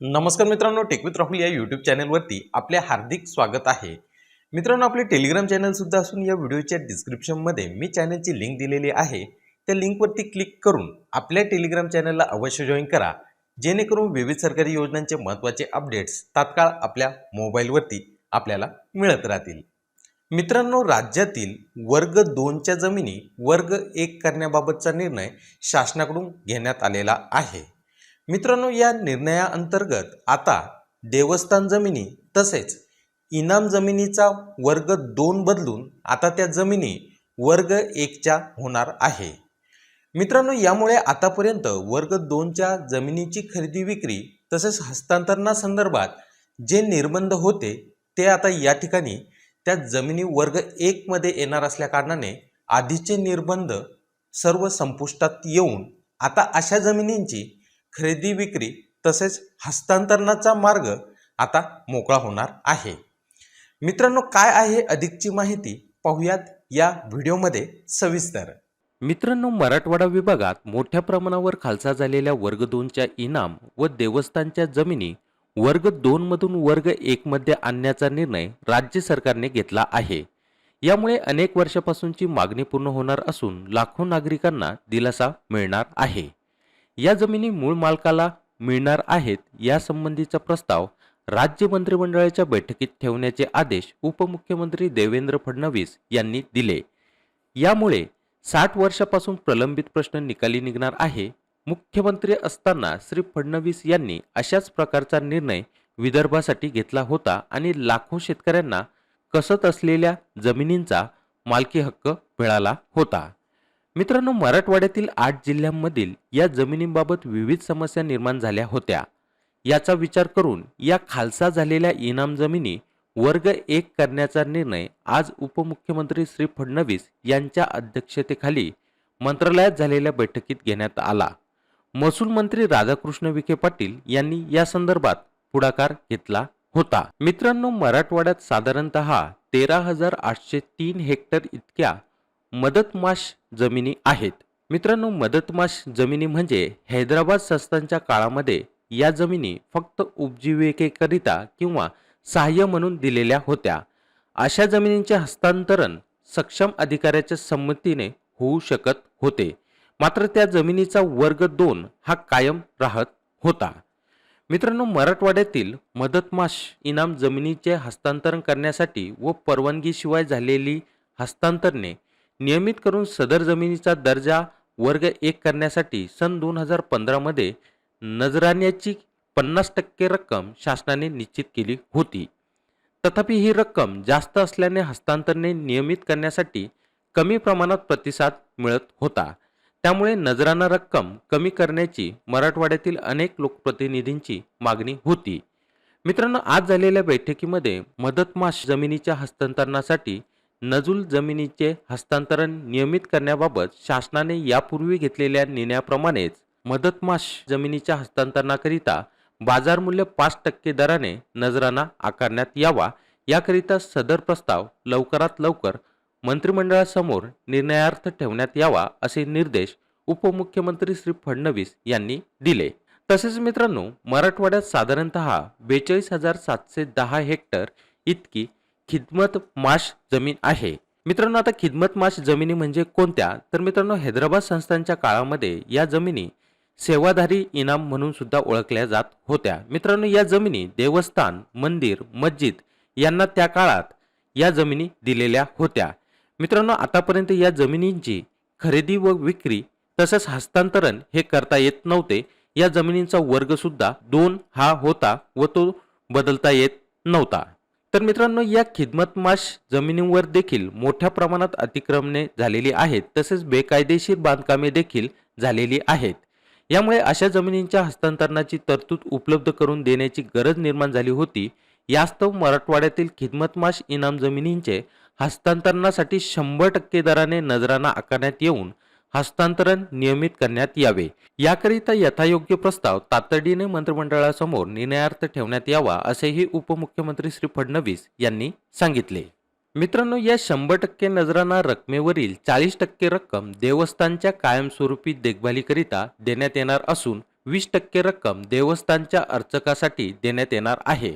नमस्कार मित्रांनो टेकविथ राहुल या यूट्यूब चॅनलवरती आपले हार्दिक स्वागत आहे. मित्रांनो आपले टेलिग्राम चॅनलसुद्धा असून या व्हिडिओच्या डिस्क्रिप्शनमध्ये मी चॅनलची लिंक दिलेली आहे. त्या लिंकवरती क्लिक करून आपल्या टेलिग्राम चॅनलला अवश्य जॉईन करा. जेणेकरून विविध सरकारी योजनांचे महत्त्वाचे अपडेट्स तात्काळ आपल्या मोबाईलवरती आपल्याला मिळत राहतील. मित्रांनो राज्यातील वर्ग दोनच्या जमिनी वर्ग एक करण्याबाबतचा निर्णय शासनाकडून घेण्यात आलेला आहे. मित्रांनो या निर्णयाअंतर्गत आता देवस्थान जमिनी तसेच इनाम जमिनीचा वर्ग दोन बदलून आता त्या जमिनी वर्ग एकच्या होणार आहे. मित्रांनो यामुळे आतापर्यंत वर्ग दोनच्या जमिनीची खरेदी विक्री तसेच हस्तांतरणासंदर्भात जे निर्बंध होते ते आता या ठिकाणी त्या जमिनी वर्ग एकमध्ये येणार असल्याकारणाने आधीचे निर्बंध सर्व संपुष्टात येऊन आता अशा जमिनींची खरेदी विक्री तसेच हस्तांतरणाचा मार्ग आता मोकळा होणार आहे. मित्रांनो काय आहे अधिकची माहिती पाहूयात या व्हिडिओमध्ये सविस्तर. मित्रांनो मराठवाडा विभागात मोठ्या प्रमाणावर खालसा झालेल्या वर्ग दोनच्या इनाम व देवस्थानच्या जमिनी वर्ग दोनमधून वर्ग एकमध्ये आणण्याचा निर्णय राज्य सरकारने घेतला आहे. यामुळे अनेक वर्षापासूनची मागणी पूर्ण होणार असून लाखो नागरिकांना दिलासा मिळणार आहे. या जमिनी मूळ मालकाला मिळणार आहेत यासंबंधीचा प्रस्ताव राज्य मंत्रिमंडळाच्या बैठकीत ठेवण्याचे आदेश उपमुख्यमंत्री देवेंद्र फडणवीस यांनी दिले. यामुळे साठ वर्षापासून प्रलंबित प्रश्न निकाली निघणार आहे. मुख्यमंत्री असताना श्री फडणवीस यांनी अशाच प्रकारचा निर्णय विदर्भासाठी घेतला होता आणि लाखो शेतकऱ्यांना कसत असलेल्या जमिनींचा मालकी हक्क मिळाला होता. मित्रांनो मराठवाड्यातील आठ जिल्ह्यांमधील या जमिनींबाबत विविध समस्या निर्माण झाल्या होत्या. याचा विचार करून या खालसा झालेल्या इनाम जमिनी वर्ग एक करण्याचा निर्णय आज उपमुख्यमंत्री श्री फडणवीस यांच्या अध्यक्षतेखाली मंत्रालयात झालेल्या बैठकीत घेण्यात आला. महसूल मंत्री राधाकृष्ण विखे पाटील यांनी या संदर्भात पुढाकार घेतला होता. मित्रांनो मराठवाड्यात साधारणतः तेरा हजार आठशे तीन हेक्टर इतक्या मदतमाश जमिनी आहेत. मित्रांनो मदतमाश जमिनी म्हणजे हैदराबाद संस्थांच्या काळामध्ये या जमिनी फक्त उपजीविकेकरिता किंवा सहाय्य म्हणून दिलेल्या होत्या. अशा जमिनींचे हस्तांतरण सक्षम अधिकाऱ्याच्या संमतीने होऊ शकत होते. मात्र त्या जमिनीचा वर्ग दोन हा कायम राहत होता. मित्रांनो मराठवाड्यातील मदतमाश इनाम जमिनीचे हस्तांतरण करण्यासाठी व परवानगीशिवाय झालेली हस्तांतरणे नियमित करून सदर जमिनीचा दर्जा वर्ग एक करण्यासाठी सन दोन हजार पंधरामध्ये नजराण्याची पन्नास टक्के रक्कम शासनाने निश्चित केली होती. तथापि ही रक्कम जास्त असल्याने हस्तांतरणे नियमित करण्यासाठी कमी प्रमाणात प्रतिसाद मिळत होता. त्यामुळे नजराना रक्कम कमी करण्याची मराठवाड्यातील अनेक लोकप्रतिनिधींची मागणी होती. मित्रांनो आज झालेल्या बैठकीमध्ये मदतमाश जमिनीच्या हस्तांतरणासाठी नजूल जमिनीचे हस्तांतरण नियमित करण्याबाबत शासनाने यापूर्वी घेतलेल्या निर्णयाप्रमाणेच मदतमाश जमिनीच्या हस्तांतरणाकरिता बाजार मूल्य पाच टक्के दराने नजराना आकारण्यात यावा. याकरिता सदर प्रस्ताव लवकरात लवकर मंत्रिमंडळासमोर निर्णयार्थ ठेवण्यात यावा असे निर्देश उपमुख्यमंत्री श्री फडणवीस यांनी दिले. तसेच मित्रांनो मराठवाड्यात साधारणतः बेचाळीस हजार सातशे दहा हेक्टर इतकी खिदमत माश जमीन आहे. मित्रांनो आता खिदमत माश जमिनी म्हणजे कोणत्या? तर मित्रांनो हैदराबाद संस्थांच्या काळामध्ये या जमिनी सेवाधारी इनाम म्हणून सुद्धा ओळखल्या जात होत्या. मित्रांनो या जमिनी देवस्थान मंदिर मस्जिद यांना त्या काळात या जमिनी दिलेल्या होत्या. मित्रांनो आतापर्यंत या जमिनींची खरेदी व विक्री तसेच हस्तांतरण हे करता येत नव्हते. या जमिनींचा वर्गसुद्धा दोन हा होता व तो बदलता येत नव्हता. तर मित्रांनो या खिदमतमाश जमिनींवर देखील मोठ्या प्रमाणात अतिक्रमणे झालेली आहेत. तसेच बेकायदेशीर बांधकामे देखील झालेली आहेत. यामुळे अशा जमिनींच्या हस्तांतरणाची तरतूद उपलब्ध करून देण्याची गरज निर्माण झाली होती. यास्तव मराठवाड्यातील खिदमतमाश इनाम जमिनींचे हस्तांतरणासाठी शंभर टक्के दराने नजराना आकारण्यात येऊन हस्तांतरण नियमित करण्यात यावे. याकरिता यथायोग्य प्रस्ताव तातडीने मंत्रिमंडळासमोर निर्णयार्थ ठेवण्यात यावा असेही उपमुख्यमंत्री श्री फडणवीस यांनी सांगितले. मित्रांनो या शंभर टक्के नजराना रकमेवरील चाळीस टक्के रक्कम देवस्थानच्या कायमस्वरूपी देखभालीकरिता देण्यात येणार असून वीस टक्के रक्कम देवस्थानच्या अर्चकासाठी देण्यात येणार आहे.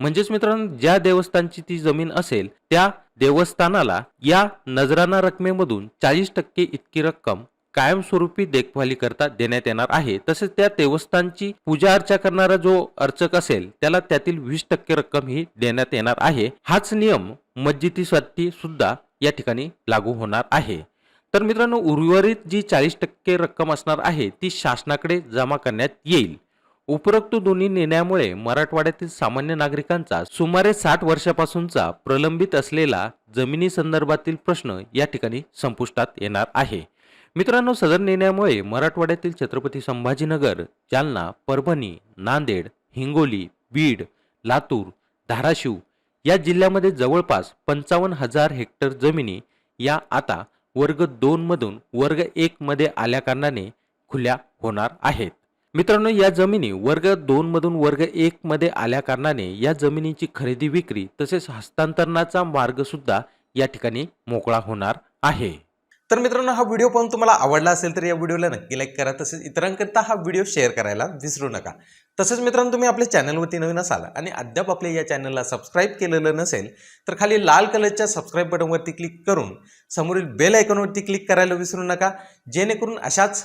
म्हणजेच मित्रांनो ज्या देवस्थानची ती जमीन असेल त्या देवस्थानाला या नजराना रकमेमधून चाळीस टक्के इतकी रक्कम कायमस्वरूपी देखभालीकरता देण्यात येणार आहे. तसेच त्या देवस्थानची पूजा अर्चा करणारा जो अर्चक असेल त्याला त्यातील वीस टक्के रक्कम ही देण्यात येणार आहे. हाच नियम मस्जिदीसाठी सुद्धा या ठिकाणी लागू होणार आहे. तर मित्रांनो उर्वरित जी चाळीस टक्के रक्कम असणार आहे ती शासनाकडे जमा करण्यात येईल. उपरोक्त दोन्ही निर्णयामुळे मराठवाड्यातील सामान्य नागरिकांचा सुमारे साठ वर्षापासूनचा प्रलंबित असलेला जमिनी संदर्भातील प्रश्न या ठिकाणी संपुष्टात येणार आहे. मित्रांनो सदर निर्णयामुळे मराठवाड्यातील छत्रपती संभाजीनगर जालना परभणी नांदेड हिंगोली बीड लातूर धाराशिव या जिल्ह्यामध्ये जवळपास पंचावन्न हजार हेक्टर जमिनी या आता वर्ग दोनमधून वर्ग एकमध्ये आल्याकारणाने खुल्या होणार आहेत. मित्रांनो या जमिनी वर्ग दोन मधून वर्ग एक मध्ये या जमिनीची खरेदी विक्री तसेच हस्तांतरणाचा मार्ग सुद्धा या ठिकाणी मोकळा होणार आहे. तर मित्रांनो हा व्हिडिओ पाहून तुम्हाला आवडला असेल तर या व्हिडिओला नक्की लाईक करा. तसेच इतरांकरता हा व्हिडिओ शेअर करायला विसरू नका. तसेच मित्रांनो तुम्ही आपल्या चॅनलवरती नवीन असाल आणि अद्याप आपल्या या चॅनलला सबस्क्राईब केलेलं नसेल तर खाली लाल कलरच्या सबस्क्राईब बटनवरती क्लिक करून समोरील बेल आयकॉनवरती क्लिक करायला विसरू नका. जेणेकरून अशाच